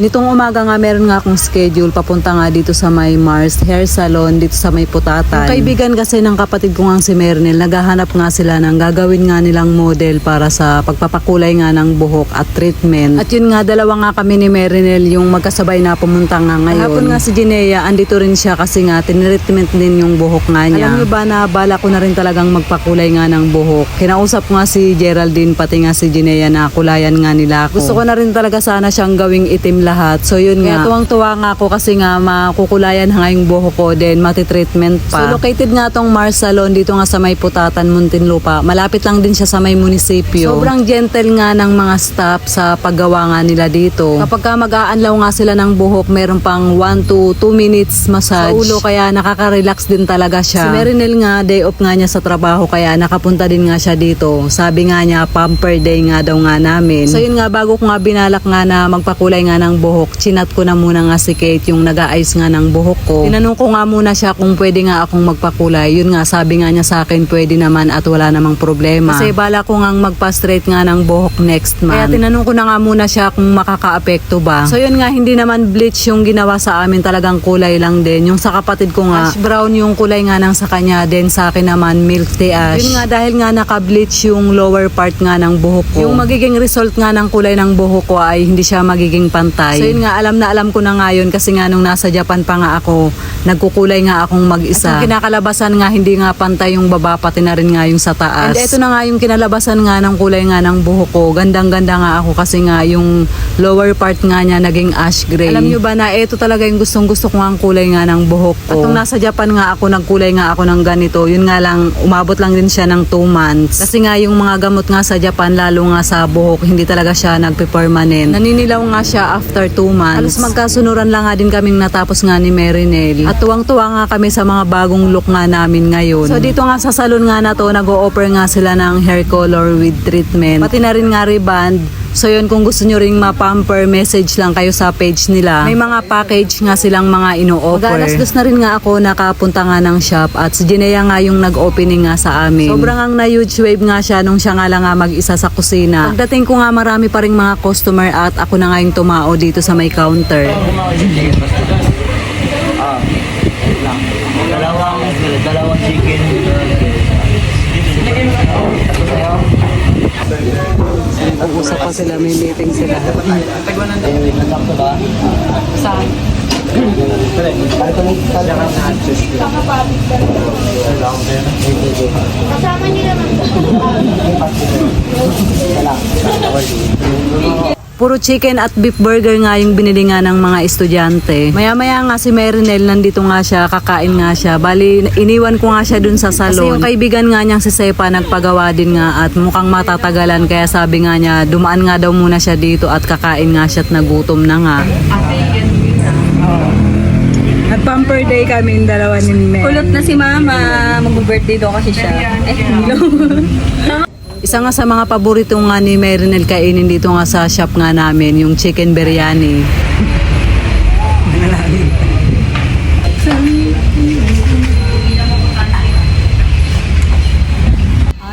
Nitong umaga nga meron nga akong schedule papunta nga dito sa may Mars Hair Salon dito sa may Putatan. Yung kaibigan kasi ng kapatid ko nga si Mernel, naghahanap nga sila ng gagawin nga nilang model para sa pagpapakulay nga ng buhok at treatment. At yun nga, dalawa nga kami ni Mernel yung magkasabay na pumunta nga ngayon. Hapon nga si Jinea, andito rin siya kasi nga tinreatment din yung buhok nga niya. Alam niyo ba na bala ko na rin talagang magpakulay nga ng buhok. Kinausap nga si Geraldine pati nga si Jinea na kulayan nga nila ako. Gusto ko na rin talaga sana siyang gawing itim lahat. So yun nga. tuwang-tuwa nga ako kasi nga makukulayan nga yung buhok ko then matitreatment pa. So located nga tong Mars Salon dito nga sa may Putatan, Muntinlupa. Malapit lang din siya sa may munisipyo. Sobrang gentle nga ng mga staff sa paggawa nga nila dito. Kapag ka mag-aanlaw nga sila ng buhok, meron pang 1 to 2 minutes massage. Sa ulo kaya nakaka-relax din talaga siya. Si Merinel nga day off nga niya sa trabaho kaya nakapunta din nga siya dito. Sabi nga niya pamper day nga daw nga namin. So yun nga bago ko nga binalak nga na magpakulay nga ng buhok, chinat ko na muna nga si Kate yung nag-aayos nga ng buhok ko. Tinanong ko nga muna siya kung pwede nga akong magpakulay. Yun nga sabi nga niya sa akin pwede naman at wala namang problema. Kasi bala ko nga magpa-straight nga ng buhok next month. Kaya tinanong ko na nga muna siya kung makaka-apekto ba. So yun nga hindi naman bleach yung ginawa sa amin talagang kulay lang din. Yung sa kapatid ko nga ash brown yung kulay nga nang sa kanya then sa akin naman milk tea ash. Yun nga dahil nga naka-bleach yung lower part nga ng buhok ko. Yung magiging result nga ng kulay ng buhok ko ay hindi siya magiging pantay. So yun nga alam na alam ko na nga yun kasi nga nung nasa Japan pa nga ako, nagkukulay nga akong mag-isa. At yung kinakalabasan nga hindi nga pantay yung baba pati na rin nga yung sa taas. And eto na nga yung kinalabasan nga ng kulay nga ng buhok ko. Gandang-ganda nga ako kasi nga yung lower part nga niya naging ash gray. Alam nyo ba na ito talaga yung gustong gusto ko nga ang kulay nga ng buhok ko. At nung nasa Japan nga ako, nagkulay nga ako ng ganito. Yun nga lang, umabot lang din siya ng 2 months. Kasi nga yung mga gamot nga sa Japan, lalo nga sa buhok, hindi talaga siya nagpe-permanent. Naninilaw nga siya after 2 months. Halos magkasunuran lang nga din kaming natapos nga ni Merinel. At tuwang-tuwa nga kami sa mga bagong look nga namin ngayon. So dito nga sa salon nga na to, nag-o-offer nga sila ng hair color with treatment. Pati na rin nga reband. So yun, kung gusto nyo ring ma-pamper, message lang kayo sa page nila. May mga package nga silang mga ino-offer. Mag-alas dos na rin nga ako nakapunta nga ng shop at si Jinea nga yung nag-opening nga sa amin. Sobrang ang na huge wave nga siya nung siya nga lang nga mag-isa sa kusina. Pagdating ko nga marami pa rin mga customer at ako na nga yung tumao dito sa may counter. Dalawang, dalawang chicken. Nag-usap pa sila, may meeting sila. Eh, nasakto ba? Saan? Kasama niyo naman Puro chicken at beef burger nga yung binili nga ng mga estudyante. Maya-maya nga si Merinel nandito nga siya, kakain nga siya. Bali, iniwan ko nga siya dun sa salon. Kasi yung kaibigan nga niyang si Sepa nagpagawa din nga at mukhang matatagalan. Kaya sabi nga niya, dumaan nga daw muna siya dito at kakain nga siya at nagutom na nga. Nag-pamper day kami yung dalawa ni Mel. Kulot na si mama. Mag-birthday daw kasi siya. Eh, hello. Isa nga sa mga paborito nga ni Merinel kainin dito nga sa shop nga namin, yung chicken biryani.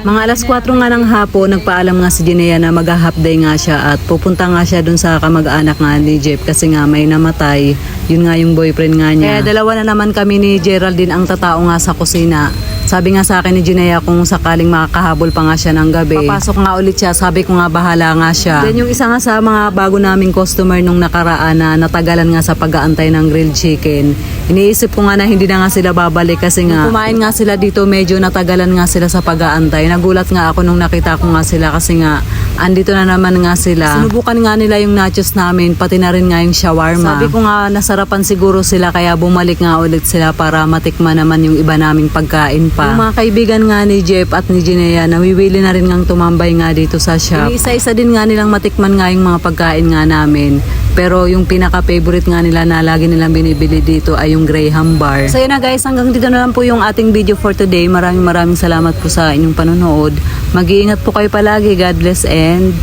Mga alas 4 nga ng hapon, nagpaalam nga si Jinea na mag-half day nga siya at pupunta nga siya dun sa kamag-anak nga ni Jeff kasi nga may namatay. Yun nga yung boyfriend nga niya. Kaya dalawa na naman kami ni Geraldine ang tatao nga sa kusina. Sabi nga sa akin ni Jinea kung sakaling makakahabol pa nga siya ng gabi. Papasok nga ulit siya, sabi ko nga bahala nga siya. Then yung isa nga sa mga bago naming customer nung nakaraan na natagalan nga sa pag-aantay ng grilled chicken. Iniisip ko nga na hindi na nga sila babalik kasi nga kumain nga sila dito medyo natagalan nga sila sa pag-aantay. Nagulat nga ako nung nakita ko nga sila kasi nga andito na naman nga sila. Sinubukan nga nila yung nachos namin pati na rin nga yung shawarma. Sabi ko nga nasarapan siguro sila kaya bumalik nga ulit sila para matikman naman yung iba naming pagkain pa. Yung mga kaibigan nga ni Jeff at ni Jinea nawiwili na rin nga tumambay nga dito sa shop. Isa-isa din nga nilang matikman nga yung mga pagkain nga namin. Pero yung pinaka-favorite nga nila na lagi nilang binibili dito ay yung Graham Bar. So yun na guys, hanggang dito na lang po yung ating video for today. Maraming maraming salamat po sa inyong panonood. Mag-iingat po kayo palagi. God bless and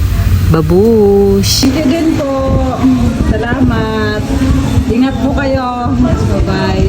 babush! Sige po. Salamat. Ingat po kayo. Bye-bye.